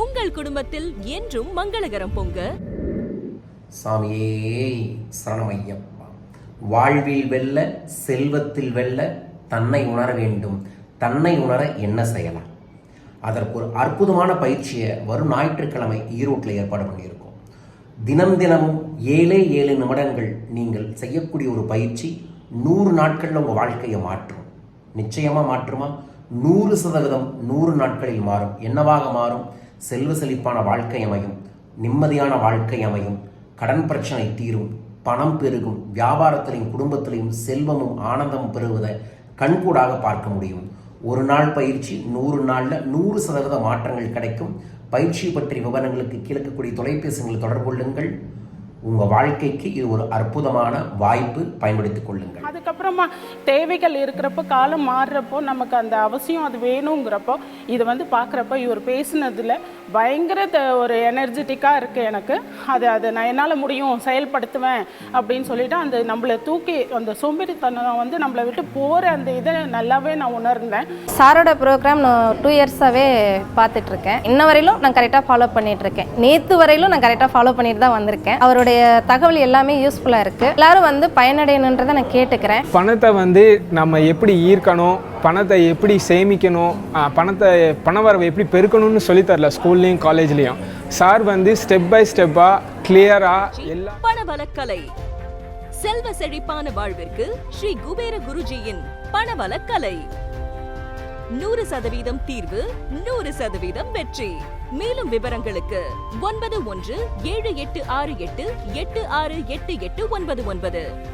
உங்கள் குடும்பத்தில் என்றும் மங்களகரம் பொங்க. சாமியே சரணமையப்பா. வாழ்வில் வெல்ல செல்வத்தில் வெல்ல தன்னை உணர வேண்டும். தன்னை உணர என்ன செய்யலாம்? அதற்கு ஒரு அற்புதமான பயிற்சியை வரும் ஞாயிற்றுக்கிழமை ஈரோட்டில் ஏற்பாடு பண்ணியிருக்கோம். தினம் தினமும் ஏழே ஏழு நிமிடங்கள் நீங்கள் செய்யக்கூடிய ஒரு பயிற்சி நூறு நாட்களில் உங்கள் வாழ்க்கையை மாற்றும். நிச்சயமாக மாற்றுமா? நூறு சதவீதம் நூறு நாட்களில் மாறும். என்னவாக மாறும்? செல்வ செழிப்பான வாழ்க்கை அமையும் நிம்மதியான வாழ்க்கை அமையும் கடன் பிரச்சனை தீரும் பணம் பெருகும் வியாபாரத்திலையும் குடும்பத்திலையும் செல்வமும் ஆனந்தமும் பெறுவதை கண்கூடாக பார்க்க முடியும். ஒரு நாள் பயிற்சி நூறு நாளில் நூறு சதவீத மாற்றங்கள் கிடைக்கும். பயிற்சி பற்றிய விவரங்களுக்கு கீழக்கக்கூடிய தொலைபேசிகளை தொடர்பு கொள்ளுங்கள். உங்கள் வாழ்க்கைக்கு இது ஒரு அற்புதமான வாய்ப்பு பயன்படுத்திக் கொள்ளுங்கள். அதுக்கப்புறமா தேவைகள் இருக்கிறப்போ காலம் மாறுறப்போ நமக்கு அந்த அவசியம் அது வேணுங்கிறப்போ இது வந்து பார்க்குறப்போ இவர் பேசுனதில் பயங்கர த- ஒரு எனர்ஜெட்டிக்காக இருக்குது எனக்கு. அது அது நான் என்னால் முடியும் செயல்படுத்துவேன் அப்படின்னு சொல்லிட்டு அந்த நம்மளை தூக்கி அந்த சோம்பேறித்தனம் வந்து நம்மளை விட்டு போகிற அந்த இதை நல்லாவே நான் உணர்ந்தேன். சாரோட ப்ரோக்ராம் நான் டூ இயர்ஸாகவே பார்த்துட்ருக்கேன் இன்ன வரையிலும் நான் கரெக்டாக ஃபாலோ பண்ணிகிட்ருக்கேன் நேற்று வரையிலும் நான் கரெக்டாக ஃபாலோ பண்ணிட்டு தான் வந்திருக்கேன். அவருடைய தகவல் எல்லாமே யூஸ்ஃபுல்லாக இருக்குது எல்லாரும் வந்து பயனடையணுன்றதை நான் கேட்டுக்கிறேன். பணத்தை வந்து நம்ம எப்படி ஈர்க்கணும் பணத்தை எப்படி சேமிக்கணும் பணத்தை பணவரவை எப்படி பெருக்கணும்னு சொல்லித் தரல ஸ்கூல்லையும் காலேஜ்லேயும் சார் வந்து ஸ்டெப் பை ஸ்டெப்பாக கிளியராக எல்லா பணவலக்கலை செல்வ செழிப்பான வாழ்விற்கு ஸ்ரீ குபேர குருஜியின் பணவலக்கலை நூறு சதவீதம் தீர்வு நூறு சதவீதம் வெற்றி. மேலும் விவரங்களுக்கு ஒன்பது ஒன்று ஏழு எட்டு ஆறு எட்டு எட்டு ஆறு எட்டு எட்டு ஒன்பது ஒன்பது.